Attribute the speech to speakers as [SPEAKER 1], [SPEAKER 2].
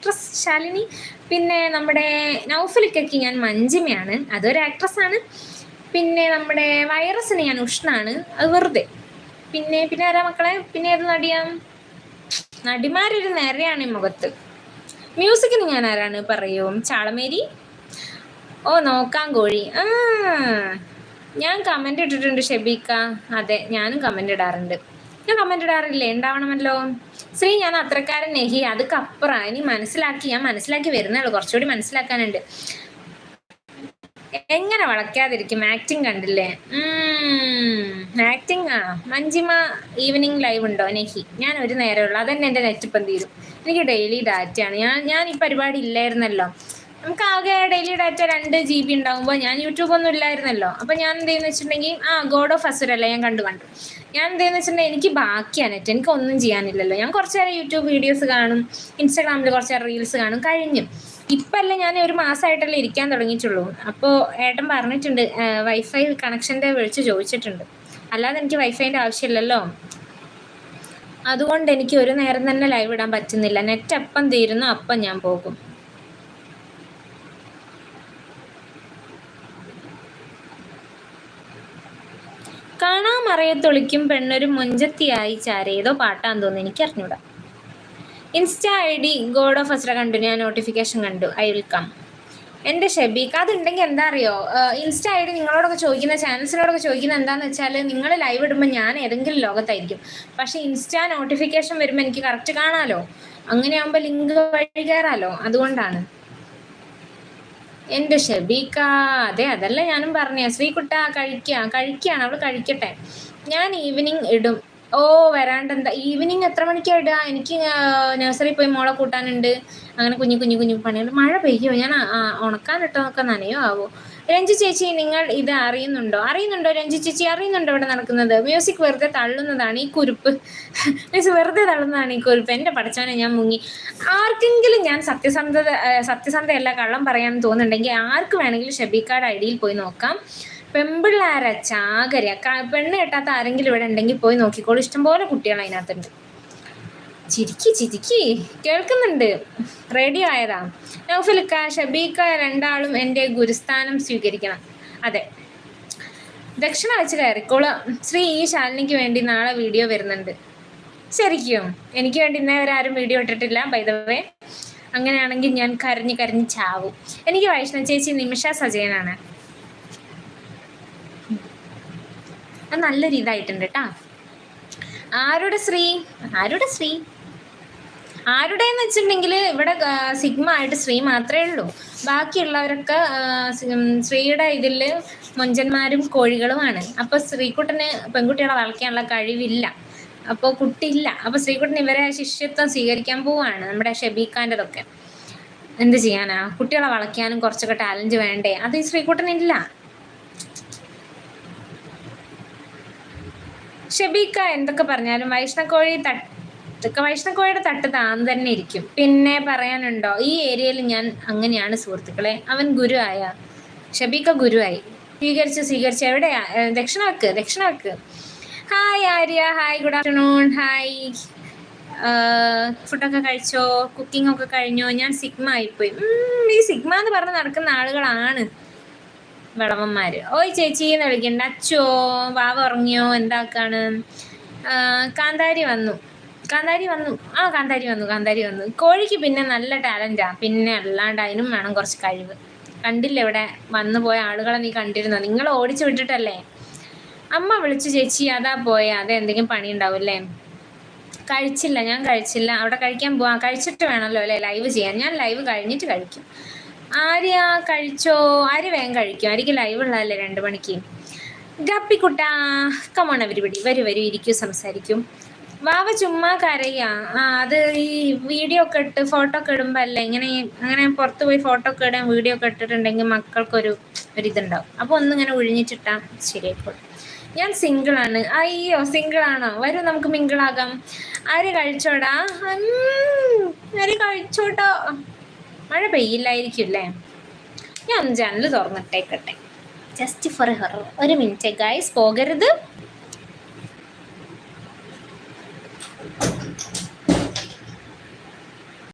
[SPEAKER 1] Actress Shalini. പിന്നെ നമ്മുടെ നൗഫലിക്കൊക്കെ ഞാൻ മഞ്ജിമയാണ്. അതൊരു ആക്ട്രസ് ആണ്. പിന്നെ നമ്മുടെ വൈറസിന് ഞാൻ ഉഷ്ണാണ്. അത് വെറുതെ. പിന്നെ പിന്നെ ആരാ മക്കളെ? പിന്നെ ഏത് നടിയാ? നടിമാരൊരു നേരെയാണ് ഈ മുഖത്ത്. മ്യൂസിക്കിന് ഞാൻ ആരാണ് പറയൂ? ചാളമേരി? ഓ നോക്കാൻ കോഴി. ആ ഞാൻ കമന്റ് ഇട്ടിട്ടുണ്ട് ഷെബീക്ക. അതെ ഞാനും കമന്റ് ഇടാറുണ്ട്. ഞാൻ കമന്റ് ഇടാറില്ലേ? ഉണ്ടാവണമല്ലോ ശ്രീ ഞാൻ അത്രക്കാരൻ നെഹി. അത് കപ്പറ ഇനി മനസ്സിലാക്കി ഞാൻ മനസ്സിലാക്കി വരുന്നുള്ളൂ കുറച്ചുകൂടി മനസ്സിലാക്കാനുണ്ട്. എങ്ങനെ വളക്കാതിരിക്കും ആക്ടിങ് കണ്ടില്ലേ? ആക്ടിങ് ആ. മഞ്ജിമ ഈവനിങ് ലൈവ് ഉണ്ടോ നെഹി? ഞാൻ ഒരു നേരമുള്ളൂ അതന്നെ എന്റെ നെറ്റ് ഇപ്പം തീരും എനിക്ക് ഡെയിലി ഡാറ്റയാണ് ഞാൻ ഞാൻ ഈ പരിപാടി ഇല്ലായിരുന്നല്ലോ. നമുക്ക് ആകെ ഡെയിലി ഡാറ്റ രണ്ട് ജി ബി ഉണ്ടാകുമ്പോൾ ഞാൻ യൂട്യൂബ് ഒന്നും ഇല്ലായിരുന്നല്ലോ. അപ്പം ഞാൻ എന്ത് ചെയ്യുന്ന വെച്ചിട്ടുണ്ടെങ്കിൽ ആ ഗോഡ് ഓഫ് അസുരല്ല ഞാൻ കണ്ടു കണ്ടു. ഞാൻ എന്ത് ചെയ്യുന്ന വെച്ചിട്ടുണ്ടെങ്കിൽ എനിക്ക് ബാക്കിയാണ് നെറ്റ് എനിക്ക് ഒന്നും ചെയ്യാനില്ലല്ലോ. ഞാൻ കുറച്ച് നേരം യൂട്യൂബ് വീഡിയോസ് കാണും ഇൻസ്റ്റാഗ്രാമിൽ കുറച്ച് നേരം റീൽസ് കാണും കഴിഞ്ഞു. ഇപ്പല്ലേ ഞാൻ ഒരു മാസമായിട്ടല്ലേ ഇരിക്കാൻ തുടങ്ങിയിട്ടുള്ളൂ. അപ്പോൾ ഏട്ടൻ പറഞ്ഞിട്ടുണ്ട് വൈഫൈ കണക്ഷന്റെ വിളിച്ച് ചോദിച്ചിട്ടുണ്ട്. അല്ലാതെ എനിക്ക് വൈഫൈന്റെ ആവശ്യമില്ലല്ലോ. അതുകൊണ്ട് എനിക്ക് ഒരു നേരം തന്നെ ലൈവ് ഇടാൻ പറ്റുന്നില്ല. നെറ്റ് അപ്പം തീരുന്നു അപ്പം ഞാൻ പോകും. കാണാമറയത്തൊളിക്കും പെണ്ണൊരു മുഞ്ചത്തിയായി ചാരേതോ പാട്ടാന്ന് തോന്നുന്നു. എനിക്ക് അറിഞ്ഞൂടാ insta I D god of Asra കണ്ടു. ഞാൻ നോട്ടിഫിക്കേഷൻ കണ്ടു. I will come. എന്റെ ഷെബീക്ക് അതുണ്ടെങ്കിൽ എന്താ അറിയോ? ഇൻസ്റ്റാ ഐ ഡി നിങ്ങളോടൊക്കെ ചോദിക്കുന്ന ചാനൽസിനോടൊക്കെ ചോദിക്കുന്ന എന്താണെന്ന് വെച്ചാൽ നിങ്ങൾ ലൈവ് ഇടുമ്പോൾ ഞാൻ ഏതെങ്കിലും ലോകത്തായിരിക്കും. പക്ഷേ ഇൻസ്റ്റാ നോട്ടിഫിക്കേഷൻ വരുമ്പോൾ എനിക്ക് കറക്റ്റ് കാണാമല്ലോ അങ്ങനെയാകുമ്പോൾ ലിങ്ക് വഴി കയറാമല്ലോ അതുകൊണ്ടാണ്. എന്റെ ഷെബീക്ക അതെ അതല്ല ഞാനും പറഞ്ഞ. ശ്രീകുട്ട കഴിക്കുക കഴിക്കുകയാണ് അവൾ കഴിക്കട്ടെ. ഞാൻ ഈവനിങ് ഇടും. ഓ വരാണ്ട് എന്താ ഈവനിങ് എത്ര മണിക്കാ ഇടുക? എനിക്ക് നഴ്സറി പോയി മോളെ കൂട്ടാനുണ്ട്. അങ്ങനെ കുഞ്ഞു കുഞ്ഞു കുഞ്ഞു പണികൾ മഴ പെയ്യോ? ഞാൻ ഉണക്കാനിട്ടതൊക്കെ നനയോ ആവോ? രഞ്ജി ചേച്ചി നിങ്ങൾ ഇത് അറിയുന്നുണ്ടോ? അറിയുന്നുണ്ടോ രഞ്ജി ചേച്ചി? അറിയുന്നുണ്ടോ ഇവിടെ നടക്കുന്നത്? മ്യൂസിക് വെറുതെ തള്ളുന്നതാണ് ഈ കുരുപ്പ്. മീൻസ് വെറുതെ തള്ളുന്നതാണ് ഈ കുരുപ്പ്. എന്റെ പഠിച്ചവനെ ഞാൻ മുങ്ങി. ആർക്കെങ്കിലും ഞാൻ സത്യസന്ധത സത്യസന്ധയല്ല കള്ളം പറയാൻ തോന്നുന്നുണ്ടെങ്കിൽ ആർക്ക് വേണമെങ്കിലും ഷബീക്കാട് ഐഡിയിൽ പോയി നോക്കാം. പെമ്പിള്ളാര? ചാകര പെണ്ണ് കെട്ടാത്ത ആരെങ്കിലും ഇവിടെ ഉണ്ടെങ്കിൽ പോയി നോക്കിക്കോളൂ. ഇഷ്ടംപോലെ കുട്ടികൾ അതിനകത്തുണ്ട്. ചിരിക്കി ചിരിക്കി. കേൾക്കുന്നുണ്ട്. റെഡി ആയതാ. നൗഫലിക്ക ഷബീക്ക രണ്ടാളും എന്റെ ഗുരുസ്ഥാനം സ്വീകരിക്കണം. അതെ. ദക്ഷിണ വെച്ച് കയറിക്കോളൂ. ശ്രീ ഈ ശാലിനിക്ക് വേണ്ടി നാളെ വീഡിയോ വരുന്നുണ്ട്. ശരിക്കും. എനിക്ക് വേണ്ടി ഇന്നേ വരെ ആരും വീഡിയോ ഇട്ടിട്ടില്ല ബൈദവേ അങ്ങനെയാണെങ്കിൽ ഞാൻ കരഞ്ഞ് കരഞ്ഞ് ചാവും. എനിക്ക് വൈഷ്ണവ് ചേച്ചി നിമിഷ സജയനാണ്. അത് നല്ലൊരു ഇതായിട്ടുണ്ട് കേട്ടാ ആരുടെ ശ്രീ ആരുടെ ശ്രീ ആരുടെ എന്ന് വെച്ചിട്ടുണ്ടെങ്കിൽ ഇവിടെ സിഗ്മ ആയിട്ട് ശ്രീ മാത്രമേ ഉള്ളൂ. ബാക്കിയുള്ളവരൊക്കെ ശ്രീയുടെ ഇതിൽ മൊഞ്ചന്മാരും കോഴികളുമാണ്. അപ്പോൾ ശ്രീക്കുട്ടന് പെൺകുട്ടികളെ വളയ്ക്കാനുള്ള കഴിവില്ല. അപ്പോൾ കുട്ടിയില്ല. അപ്പോൾ ശ്രീകുട്ടൻ ഇവരെ ശിഷ്യത്വം സ്വീകരിക്കാൻ പോവാണ് നമ്മുടെ ഷബീഖാന്റെതൊക്കെ എന്ത് ചെയ്യാനാ? കുട്ടികളെ വളയ്ക്കാനും കുറച്ചൊക്കെ ടാലന്റ് വേണ്ടേ? അത് ഈ ശ്രീകുട്ടനില്ല ഷബീക്ക എന്തൊക്കെ പറഞ്ഞാലും വൈഷ്ണക്കോഴി തട്ട് വൈഷ്ണക്കോഴിയുടെ തട്ട് താൻ തന്നെ ഇരിക്കും. പിന്നെ പറയാനുണ്ടോ ഈ ഏരിയയിൽ ഞാൻ അങ്ങനെയാണ് സുഹൃത്തുക്കളെ. അവൻ ഗുരു ആയ ഷബീക്ക ഗുരുവായി. സ്വീകരിച്ച് സ്വീകരിച്ച്. എവിടെയാ ദക്ഷിണാക്ക് ദക്ഷിണാക്ക്. Dakshina hi Arya hi good afternoon hi. ഫുഡൊക്കെ കഴിച്ചോ? കുക്കിംഗ് ഒക്കെ കഴിഞ്ഞോ? ഞാൻ സിഗ്മ ആയിപ്പോയി. ഈ സിഗ്മ എന്ന് പറഞ്ഞ് നടക്കുന്ന ആളുകളാണ്. വിളവന്മാർ ഓയ് ചേച്ചി എന്ന് വിളിക്കണ്ട. അച്ചോ വാവ ഉറങ്ങിയോ? എന്താക്കാണ് കാന്താരി വന്നു. കാന്താരി വന്നു. ആ കാന്താരി വന്നു കാന്താരി വന്നു. കോഴിക്ക് പിന്നെ നല്ല ടാലന്റാ പിന്നെ അല്ലാണ്ട് അതിനും വേണം കുറച്ച് കഴിവ്. കണ്ടില്ല ഇവിടെ വന്നു പോയ ആളുകളെ നീ കണ്ടിരുന്നോ? നിങ്ങൾ ഓടിച്ചു വിട്ടിട്ടല്ലേ? അമ്മ വിളിച്ചു ചേച്ചി അതാ പോയ. അതെ എന്തെങ്കിലും പണി ഉണ്ടാവില്ലേ കഴിച്ചില്ല ഞാൻ കഴിച്ചില്ല. അവിടെ കഴിക്കാൻ പോവാ. കഴിച്ചിട്ട് വേണമല്ലോ അല്ലേ? ലൈവ് ചെയ്യാൻ. ഞാൻ ലൈവ് കഴിഞ്ഞിട്ട് കഴിക്കും. ആര്യ കഴിച്ചോ? ആര്യ വേഗം കഴിക്കും. ആര്യക്ക് ലൈവ് ഉള്ളതല്ലേ രണ്ട് മണിക്ക്? ഗപ്പിക്കുട്ട കമോൺ അവരിപിടി വരും വരും ഇരിക്കും സംസാരിക്കും. വാവ ചുമ്മാ കരയാ. ആ അത് ഈ വീഡിയോ ഒക്കെ ഇട്ട് ഫോട്ടോ ഒക്കെ ഇടുമ്പോൾ അല്ലേ ഇങ്ങനെ അങ്ങനെ പുറത്ത് പോയി ഫോട്ടോ ഒക്കെ ഇടാൻ വീഡിയോ ഒക്കെ ഇട്ടിട്ടുണ്ടെങ്കിൽ മക്കൾക്കൊരു ഒരിതുണ്ടാവും അപ്പോൾ ഒന്നിങ്ങനെ ഒഴിഞ്ഞിട്ടിട്ടാ ശരിയായിക്കോട്ടെ ഞാൻ സിംഗിൾ ആണ്. അയ്യോ സിംഗിൾ ആണോ? വരും നമുക്ക് മിങ്കിളാകാം ആര് കഴിച്ചോടാ? ആര് കഴിച്ചോട്ടോ. മഴ പെയ്യില്ലായിരിക്കും അല്ലേ ഞാൻ ഒന്ന് ജനൽ തുറന്നിട്ടേക്കട്ടെ. ജസ്റ്റ് ഫോർ ഹെർ ഒരു മിനിറ്റ് ഗൈസ് പോകരുത്.